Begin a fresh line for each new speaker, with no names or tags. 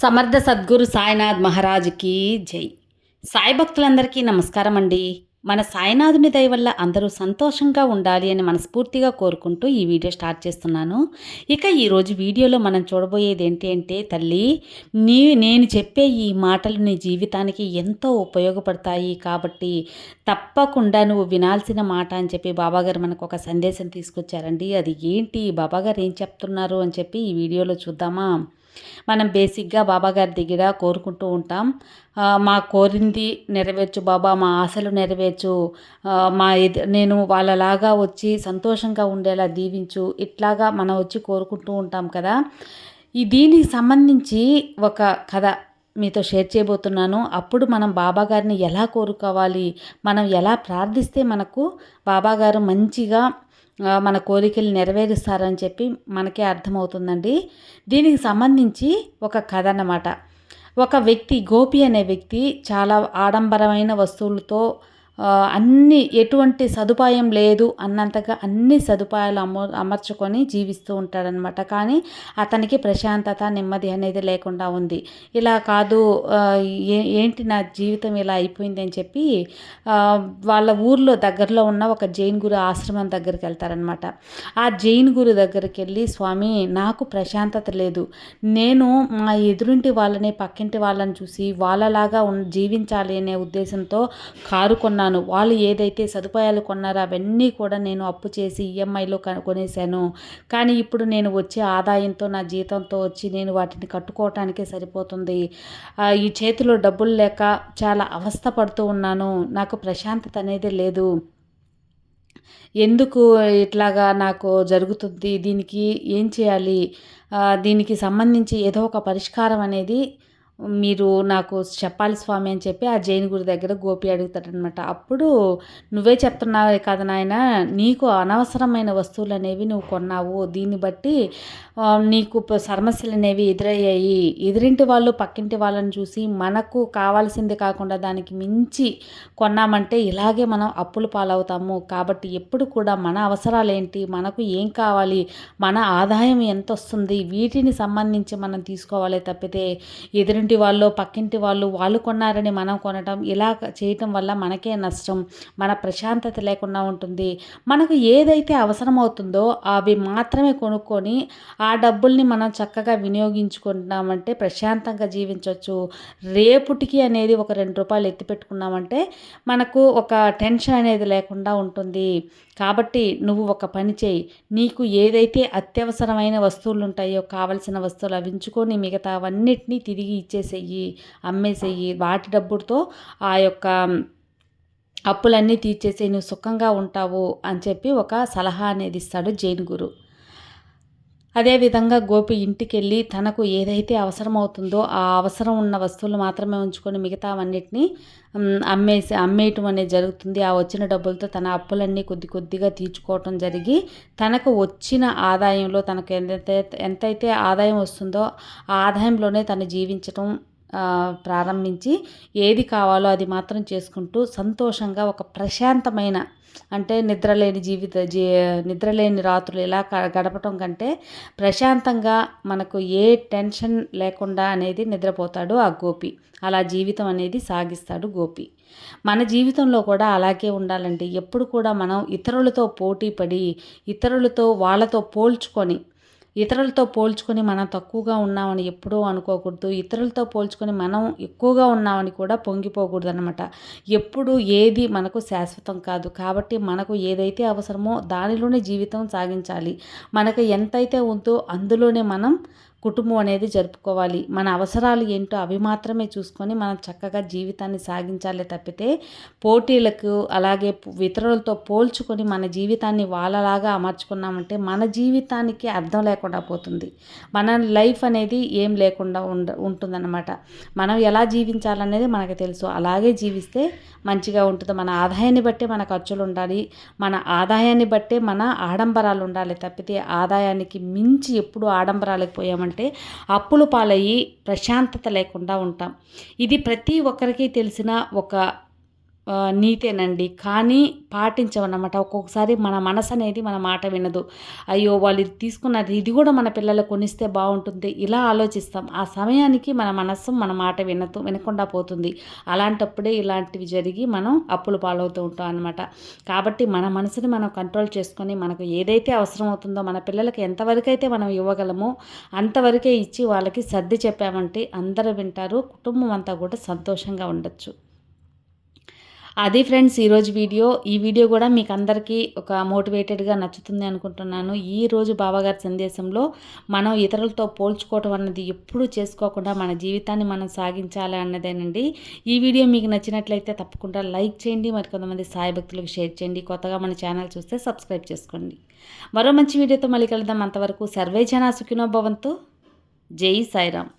సమర్థ సద్గురు సాయినాథ్ మహారాజుకి జై. సాయి భక్తులందరికీ నమస్కారం అండి. మన సాయినాథుని దయ వల్ల అందరూ సంతోషంగా ఉండాలి అని మనస్ఫూర్తిగా కోరుకుంటూ ఈ వీడియో స్టార్ట్ చేస్తున్నాను. ఇక ఈరోజు వీడియోలో మనం చూడబోయేది ఏంటి అంటే తల్లి నీ నేను చెప్పే ఈ మాటలు నీ జీవితానికి ఎంతో ఉపయోగపడతాయి కాబట్టి తప్పకుండా నువ్వు వినాల్సిన మాట అని చెప్పి బాబాగారు మనకు ఒక సందేశం తీసుకొచ్చారండి. అది ఏంటి? బాబాగారు ఏం చెప్తున్నారు అని చెప్పి ఈ వీడియోలో చూద్దామా? మనం బేసిక్గా బాబాగారి దగ్గర కోరుకుంటూ ఉంటాం. మా కోరింది నెరవేర్చు బాబా మా ఆశలు నెరవేర్చు. మా ఎదు నేను వాళ్ళలాగా వచ్చి సంతోషంగా ఉండేలా దీవించు. ఇట్లాగా మనం వచ్చి కోరుకుంటూ ఉంటాం కదా. ఈ దీనికి సంబంధించి ఒక కథ మీతో షేర్ చేయబోతున్నాను. అప్పుడు మనం బాబాగారిని ఎలా కోరుకోవాలి? మనం ఎలా ప్రార్థిస్తే మనకు బాబాగారు మంచిగా మన కోరికలు నెరవేరుస్తారని చెప్పి మనకే అర్థమవుతుందండి. దీనికి సంబంధించి ఒక కథ అన్నమాట. ఒక వ్యక్తి గోపి అనే వ్యక్తి చాలా ఆడంబరమైన వస్తువులతో అన్ని ఎటువంటి సదుపాయం లేదు అన్నంతగా అన్ని సదుపాయాలు అమ అమర్చుకొని జీవిస్తూ ఉంటాడనమాట కానీ అతనికి ప్రశాంతత నెమ్మది అనేది లేకుండా ఉంది. ఇలా కాదు ఏ ఏంటి నా జీవితం ఇలా అయిపోయింది అని చెప్పి వాళ్ళ ఊర్లో దగ్గరలో ఉన్న ఒక జైన్ గురు ఆశ్రమం దగ్గరికి వెళ్తారనమాట ఆ జైన్ గురు దగ్గరికి వెళ్ళి స్వామి నాకు ప్రశాంతత లేదు. నేను మా ఎదురింటి వాళ్ళని పక్కింటి వాళ్ళని చూసి వాళ్ళలాగా జీవించాలి అనే ఉద్దేశంతో కారు కొన్నాను. వాళ్ళు ఏదైతే సదుపాయాలు కొన్నారో అవన్నీ కూడా నేను అప్పు చేసి ఈఎంఐలో కొనేశాను. కానీ ఇప్పుడు నేను వచ్చే ఆదాయంతో నా జీతంతో వచ్చి నేను వాటిని కట్టుకోవటానికే సరిపోతుంది. ఈ చేతిలో డబ్బులు లేక చాలా అవస్థ పడుతూ ఉన్నాను. నాకు ప్రశాంతత అనేది లేదు. ఎందుకు ఇట్లాగా నాకు జరుగుతుంది? దీనికి ఏం చేయాలి? దీనికి సంబంధించి ఏదో ఒక పరిష్కారం అనేది మీరు నాకు చెప్పాలి స్వామి అని చెప్పి ఆ జైన్ గురి దగ్గర గోపి అడుగుతాడనమాట అప్పుడు నువ్వే చెప్తున్నావు కదా నాయన నీకు అనవసరమైన వస్తువులు అనేవి నువ్వు కొన్నావు. దీన్ని బట్టి నీకు సమస్యలు అనేవి ఎదురయ్యాయి. ఎదురింటి వాళ్ళు పక్కింటి వాళ్ళని చూసి మనకు కావాల్సింది కాకుండా దానికి మించి కొన్నామంటే ఇలాగే మనం అప్పులు పాలవుతాము. కాబట్టి ఎప్పుడు కూడా మన అవసరాలు ఏంటి మనకు ఏం కావాలి? మన ఆదాయం ఎంత వస్తుంది వీటిని సంబంధించి మనం తీసుకోవాలి తప్పితే ఎదురింటి వాళ్ళు పక్కింటి వాళ్ళు వాళ్ళు కొన్నారని మనం కొనటం ఇలా చేయటం వల్ల మనకే నష్టం మన ప్రశాంతత లేకుండా ఉంటుంది. మనకు ఏదైతే అవసరమవుతుందో అవి మాత్రమే కొనుక్కొని ఆ డబ్బుల్ని మనం చక్కగా వినియోగించుకుంటున్నామంటే ప్రశాంతంగా జీవించవచ్చు రేపుటికి అనేది ఒక రెండు రూపాయలు ఎత్తి పెట్టుకున్నామంటే మనకు ఒక టెన్షన్ అనేది లేకుండా ఉంటుంది. కాబట్టి నువ్వు ఒక పని చేయి. నీకు ఏదైతే అత్యవసరమైన వస్తువులు ఉంటాయో కావలసిన వస్తువులు అవి మిగతా అవన్నిటినీ తిరిగి ఇచ్చే ఇచ్చేసేయి అమ్మేసేయి. వాటి డబ్బుతో ఆ యొక్క అప్పులన్నీ తీర్చేసి నువ్వు సుఖంగా ఉంటావు అని చెప్పి ఒక సలహా అనేది ఇస్తాడు జైన్ గురు. అదేవిధంగా గోపి ఇంటికెళ్ళి తనకు ఏదైతే అవసరం అవుతుందో ఆ అవసరం ఉన్న వస్తువులు మాత్రమే ఉంచుకొని మిగతావన్నిటిని అమ్మేసి అమ్మేయటం అనేది జరుగుతుంది. ఆ వచ్చిన డబ్బులతో తన అప్పులన్నీ కొద్ది కొద్దిగా తీర్చుకోవటం జరిగి తనకు వచ్చిన ఆదాయంలో తనకు ఎంతైతే ఎంతైతే ఆదాయం వస్తుందో ఆ ఆదాయంలోనే తను జీవించటం ప్రారంభించి ఏది కావాలో అది మాత్రం చేసుకుంటూ సంతోషంగా ఒక ప్రశాంతమైన అంటే నిద్రలేని జీవిత జీ నిద్రలేని రాత్రులు ఇలా గడపటం కంటే ప్రశాంతంగా మనకు ఏ టెన్షన్ లేకుండా అనేది నిద్రపోతాడు ఆ గోపి. అలా జీవితం అనేది సాగిస్తాడు గోపి. మన జీవితంలో కూడా అలాగే ఉండాలండి. ఎప్పుడు కూడా మనం ఇతరులతో పోటీ పడి ఇతరులతో వాళ్ళతో పోల్చుకొని ఇతరులతో పోల్చుకొని మనం తక్కువగా ఉన్నామని ఎప్పుడూ అనుకోకూడదు. ఇతరులతో పోల్చుకొని మనం ఎక్కువగా ఉన్నామని కూడా పొంగిపోకూడదు అనమాట ఎప్పుడు ఏది మనకు శాశ్వతం కాదు. కాబట్టి మనకు ఏదైతే అవసరమో దానిలోనే జీవితం సాగించాలి. మనకు ఎంతైతే ఉందో అందులోనే మనం కుటుంబం అనేది జరుపుకోవాలి. మన అవసరాలు ఏంటో అవి మాత్రమే చూసుకొని మనం చక్కగా జీవితాన్ని సాగించాలి తప్పితే పోటీలకు అలాగే ఇతరులతో పోల్చుకొని మన జీవితాన్ని వాళ్ళలాగా అమర్చుకున్నామంటే మన జీవితానికి అర్థం లేకుండా పోతుంది. మన లైఫ్ అనేది ఏం లేకుండా ఉండ ఉంటుందన్నమాట. మనం ఎలా జీవించాలనేది మనకు తెలుసు. అలాగే జీవిస్తే మంచిగా ఉంటుంది. మన ఆదాయాన్ని బట్టే మన ఖర్చులు ఉండాలి. మన ఆదాయాన్ని బట్టే మన ఆడంబరాలు ఉండాలి తప్పితే ఆదాయానికి మించి ఎప్పుడు ఆడంబరాలకు పోయామంటే అప్పులు పాలయ్యి ప్రశాంతత లేకుండా ఉంటాం. ఇది ప్రతి ఒక్కరికి తెలిసిన ఒక నీతేనండి. కానీ పాటించమన్నమాట. ఒక్కొక్కసారి మన మనసు అనేది మన మాట వినదు. అయ్యో వాళ్ళు ఇది తీసుకున్నది ఇది కూడా మన పిల్లలకు కొనిస్తే బాగుంటుంది. ఇలా ఆలోచిస్తాం. ఆ సమయానికి మన మనస్సు మన మాట వినదు వినకుండా పోతుంది. అలాంటప్పుడే ఇలాంటివి జరిగి మనం అప్పులు పాలవుతూ ఉంటాం అనమాట కాబట్టి మన మనసుని మనం కంట్రోల్ చేసుకొని మనకు ఏదైతే అవసరం అవుతుందో మన పిల్లలకి ఎంతవరకు అయితే మనం ఇవ్వగలమో అంతవరకే ఇచ్చి వాళ్ళకి సర్ది చెప్పామంటే అందరూ వింటారు. కుటుంబం అంతా కూడా సంతోషంగా ఉండొచ్చు. అది ఫ్రెండ్స్ ఈరోజు వీడియో. ఈ వీడియో కూడా మీకు అందరికీ ఒక మోటివేటెడ్గా నచ్చుతుంది అనుకుంటున్నాను. ఈ రోజు బాబాగారి సందేశంలో మనం ఇతరులతో పోల్చుకోవటం అన్నది ఎప్పుడూ చేసుకోకుండా మన జీవితాన్ని మనం సాగించాలి అన్నదేనండి. ఈ వీడియో మీకు నచ్చినట్లయితే తప్పకుండా లైక్ చేయండి మరి కొంతమంది సాయి భక్తులకు షేర్ చేయండి. కొత్తగా మన ఛానల్ చూస్తే సబ్స్క్రైబ్ చేసుకోండి. మరో మంచి వీడియోతో మళ్ళీ కలుద్దాం. అంతవరకు సర్వే జన సుఖినోభవంతో జై సాయిరామ్.